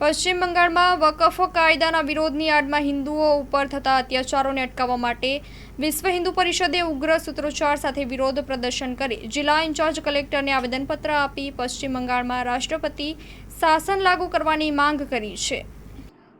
પશ્ચિમ બંગાળમાં વકફ કાયદાના વિરોધની આડમાં હિન્દુઓ ઉપર થતા અત્યાચારોને અટકાવવા માટે વિશ્વ હિન્દુ પરિષદે ઉગ્ર સૂત્રોચ્ચાર સાથે વિરોધ પ્રદર્શન કરી. જિલ્લા ઇન્ચાર્જ કલેક્ટરને આવેદનપત્ર આપી પશ્ચિમ બંગાળમાં રાષ્ટ્રપતિ શાસન લાગુ કરવાની માંગ કરી છે.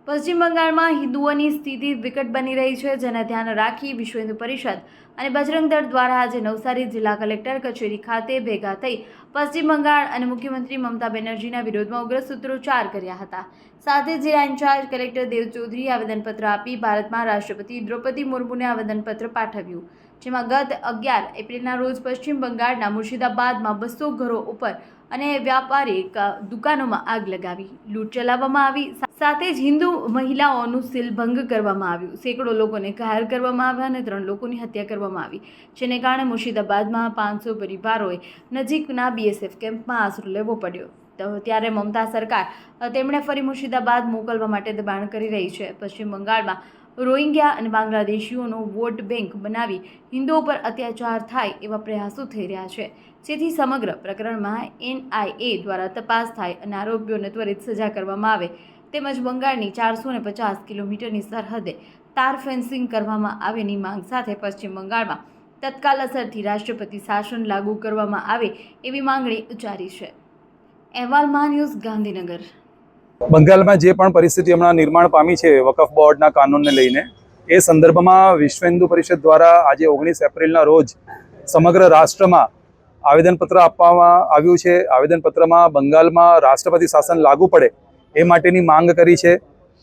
પશ્ચિમ બંગાળમાં હિન્દુઓની સ્થિતિ વિકટ બની રહી છે, જેને ધ્યાન રાખી વિશ્વ હિન્દુ પરિષદ અને બજરંગ દળ દ્વારા આજે નવસારી જિલ્લા કલેક્ટર કચેરી ખાતે ભેગા થઈ પશ્ચિમ બંગાળ અને મુખ્યમંત્રી મમતા બેનર્જીના વિરોધમાં ઉગ્ર સૂત્રોચ્ચાર કર્યા હતા. સાથે જિલ્લા ઇન્ચાર્જ કલેક્ટર દેવ ચૌધરીએ આવેદનપત્ર આપી ભારતમાં રાષ્ટ્રપતિ દ્રૌપદી મુર્મુને આવેદનપત્ર પાઠવ્યું, જેમાં ગત અગિયાર એપ્રિલના રોજ પશ્ચિમ બંગાળના મુર્શિદાબાદમાં બસો ઘરો ઉપર અને વ્યાપારી દુકાનોમાં આગ લગાવી, લૂંટ ચલાવવામાં આવી સાથે જ હિન્દુ મહિલાઓનું સિલભંગ કરવામાં આવ્યું. સેંકડો લોકોને ઘાયલ કરવામાં આવ્યા અને ત્રણ લોકોની હત્યા કરવામાં આવી. જેને કારણે મુર્શિદાબાદમાં પાંચસો પરિવારોએ નજીકના બીએસએફ કેમ્પમાં આશરો લેવો પડ્યો. ત્યારે મમતા સરકાર તેમણે ફરી મુર્શિદાબાદ મોકલવા માટે દબાણ કરી રહી છે. પશ્ચિમ બંગાળમાં રોહિંગ્યા અને બાંગ્લાદેશીઓનો વોટ બેંક બનાવી હિન્દુઓ પર અત્યાચાર થાય એવા પ્રયાસો થઈ રહ્યા છે. જેથી સમગ્ર પ્રકરણમાં એનઆઈએ દ્વારા તપાસ થાય અને આરોપીઓને ત્વરિત સજા કરવામાં આવે. તેમજ બંગાળની ચારસો ને પચાસ કિલોમીટરની સરહદે તાર ફેન્સિંગ કરવામાં આવેની માંગ સાથે પશ્ચિમ બંગાળમાં તત્કાલ અસરથી રાષ્ટ્રપતિ શાસન લાગુ કરવામાં આવે એવી માંગણી ઉચ્ચારી છે. અહેવાલમાં ન્યૂઝ ગાંધીનગર. બંગાળમાં જે પણ પરિસ્થિતિ હમણાં નિર્માણ પામી છે, વકફ બોર્ડના કાનૂનને લઈને, એ સંદર્ભમાં વિશ્વ હિન્દુ પરિષદ દ્વારા આજે ઓગણીસ એપ્રિલના રોજ સમગ્ર રાષ્ટ્રમાં આવેદનપત્ર આપવામાં આવ્યું છે. આવેદનપત્રમાં બંગાળમાં રાષ્ટ્રપતિ શાસન લાગુ પડે એ માટેની માંગ કરી છે.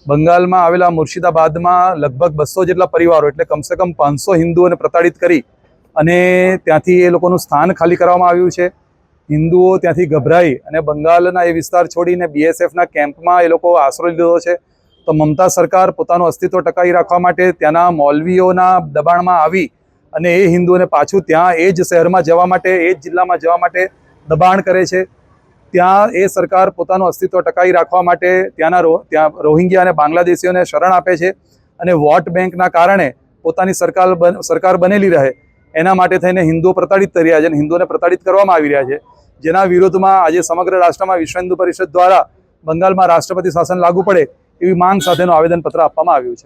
બંગાળમાં આવેલા મુર્શિદાબાદમાં લગભગ બસો જેટલા પરિવારો, એટલે કમસે કમ પાંચસો હિન્દુઓને પ્રતાડિત કરી અને ત્યાંથી એ લોકોનું સ્થાન ખાલી કરવામાં આવ્યું છે. હિન્દુઓ ત્યાંથી ગભરાઈ અને બંગાળના એ વિસ્તાર છોડીને બીએસએફના કેમ્પમાં એ લોકો આશરો લીધો છે. તો મમતા સરકાર પોતાનું અસ્તિત્વ ટકાવી રાખવા માટે ત્યાંના મૌલવીઓના દબાણમાં આવી અને એ હિન્દુઓને પાછું ત્યાં એ જ શહેરમાં જવા માટે, એ જ જિલ્લામાં જવા માટે દબાણ કરે છે. ત્યાં એ સરકાર પોતાનું અસ્તિત્વ ટકાવી રાખવા માટે ત્યાંના રો, ત્યાં રોહિંગ્યા અને બાંગ્લાદેશીઓને શરણ આપે છે અને વોટ બેંકના કારણે પોતાની સરકાર બન- સરકાર બનેલી રહે. એના માટે થઈને હિન્દુઓ પ્રતાડિત થઈ રહ્યા છે અને હિન્દુઓને પ્રતાડિત કરવામાં આવી રહ્યા છે. જેના વિરોધમાં આજે સમગ્ર રાષ્ટ્રમાં વિશ્વ હિન્દુ પરિષદ દ્વારા બંગાળમાં રાષ્ટ્રપતિ શાસન લાગુ પડે એવી માંગ સાથેનું આવેદનપત્ર આપવામાં આવ્યું છે.